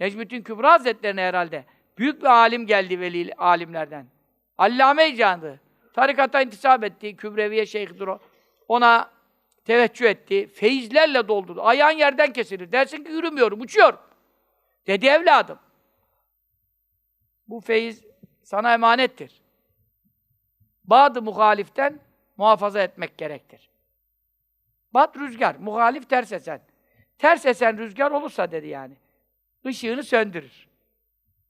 Necmettin Kübra Hazretlerine herhalde. Büyük bir alim geldi veli alimlerden. Allame-i candı. Tarikata intisap etti. Kübreviye şeyhdir o. Ona teveccüh etti. Feyizlerle doldurdu. Ayağın yerden kesilir. Dersin ki yürümüyorum, uçuyorum. Dedi evladım. Bu feyiz sana emanettir. Bazı muhaliften muhafaza etmek gerektir. Bat rüzgar, muhalif ters esen. Ters esen rüzgar olursa dedi yani. Işığını söndürür.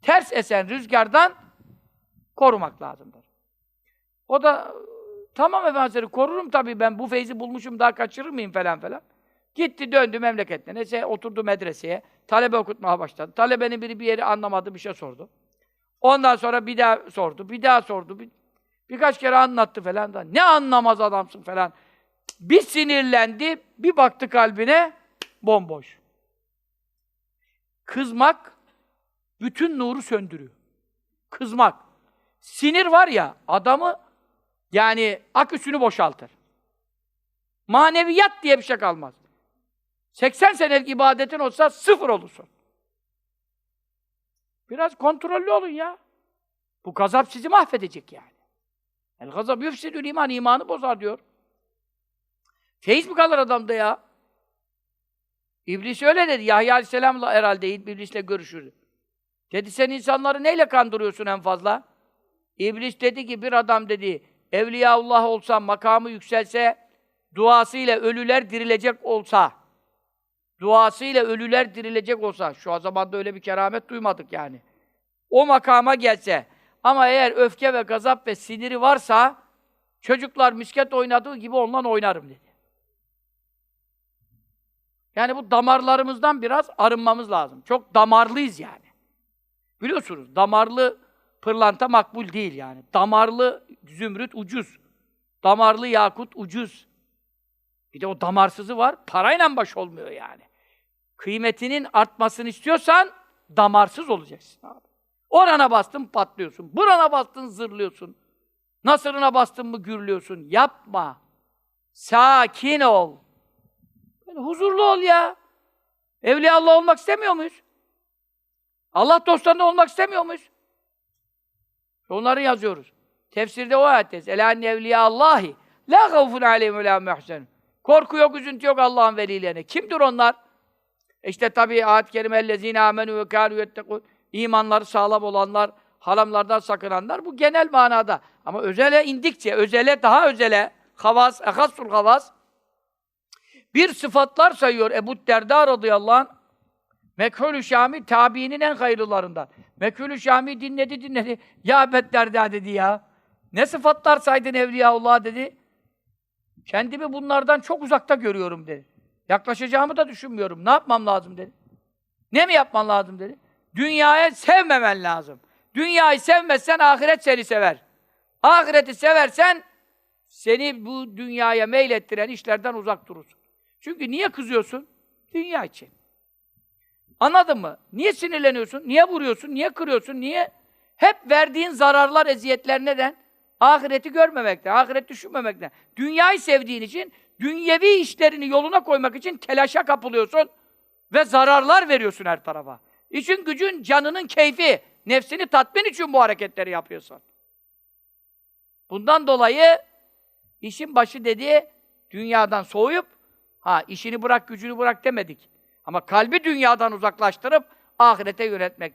Ters esen rüzgardan korumak lazımdır. O da tamam efendim korurum tabii ben bu feyzi bulmuşum daha kaçırır mıyım falan falan. Gitti döndü memleketine. Neyse oturdu medreseye. Talebe okutmaya başladı. Talebenin biri bir yeri anlamadı bir şey sordu. Ondan sonra bir daha sordu. Bir daha sordu. Bir, birkaç kere anlattı falan da. Ne anlamaz adamsın falan. Bir sinirlendi. Bir baktı kalbine bomboş. Kızmak bütün nuru söndürüyor. Kızmak. Sinir var ya adamı yani aküsünü boşaltır. Maneviyat diye bir şey kalmaz. 80 senelik ibadetin olsa sıfır olursun. Biraz kontrollü olun ya. Bu gazap sizi mahvedecek yani. El gazap yüfsidül iman, imanı bozar diyor. Feyiz mi kalır adamda ya? İblis öyle dedi. Yahya Aleyhisselam'la herhalde iblisle görüşürdü. Dedi sen insanları neyle kandırıyorsun en fazla? İblis dedi ki bir adam dedi Evliyaullah olsa, makamı yükselse, duasıyla ölüler dirilecek olsa, duasıyla ölüler dirilecek olsa, şu zamanda öyle bir keramet duymadık yani. O makama gelse, ama eğer öfke ve gazap ve siniri varsa, çocuklar misket oynadığı gibi ondan oynarım dedi. Yani bu damarlarımızdan biraz arınmamız lazım. Çok damarlıyız yani. Biliyorsunuz, damarlı pırlanta makbul değil yani. Damarlı zümrüt ucuz. Damarlı yakut ucuz. Bir de o damarsızı var, parayla baş olmuyor yani. Kıymetinin artmasını istiyorsan, damarsız olacaksın abi. Orana bastın patlıyorsun. Burana bastın zırlıyorsun. Nasırına bastın mı gürlüyorsun. Yapma. Sakin ol. Huzurlu ol ya. Evliya Allah olmak istemiyor muyuz? Allah dostlarında olmak istemiyor muyuz? Onları yazıyoruz. Tefsirde o ayetteyiz. Ela evliya Allahi la gavfun aleyhim ve la muhsen. Korku yok, üzüntü yok Allah'ın velilerine. Kimdir onlar? İşte tabii ayet-i kerime ellezine amenu ve kâlu yettekûn. İmanları sağlam olanlar, haramlardan sakınanlar bu genel manada. Ama özele indikçe, özele daha özele, havas, ehassul havas bir sıfatlar sayıyor Ebu Derda radıyallahu anh. Mekhulü Şami tabiinin en hayırlılarından. Mekhulü Şami dinledi dinledi. Ya Ebu Derda dedi ya. Ne sıfatlar saydın Evliyaullah dedi. Kendimi bunlardan çok uzakta görüyorum dedi. Yaklaşacağımı da düşünmüyorum. Ne yapmam lazım dedi. Ne mi yapman lazım dedi. Dünyaya sevmemen lazım. Dünyayı sevmezsen ahiret seni sever. Ahireti seversen seni bu dünyaya meylettiren işlerden uzak durursun. Çünkü niye kızıyorsun? Dünya için. Anladın mı? Niye sinirleniyorsun? Niye vuruyorsun? Niye kırıyorsun? Niye? Hep verdiğin zararlar, eziyetler neden? Ahireti görmemekten, ahiret düşünmemekten. Dünyayı sevdiğin için, dünyevi işlerini yoluna koymak için telaşa kapılıyorsun ve zararlar veriyorsun her tarafa. İşin gücün, canının keyfi, nefsini tatmin için bu hareketleri yapıyorsun. Bundan dolayı işin başı dediği dünyadan soğuyup, ha işini bırak, gücünü bırak demedik. Ama kalbi dünyadan uzaklaştırıp ahirete yönetmek.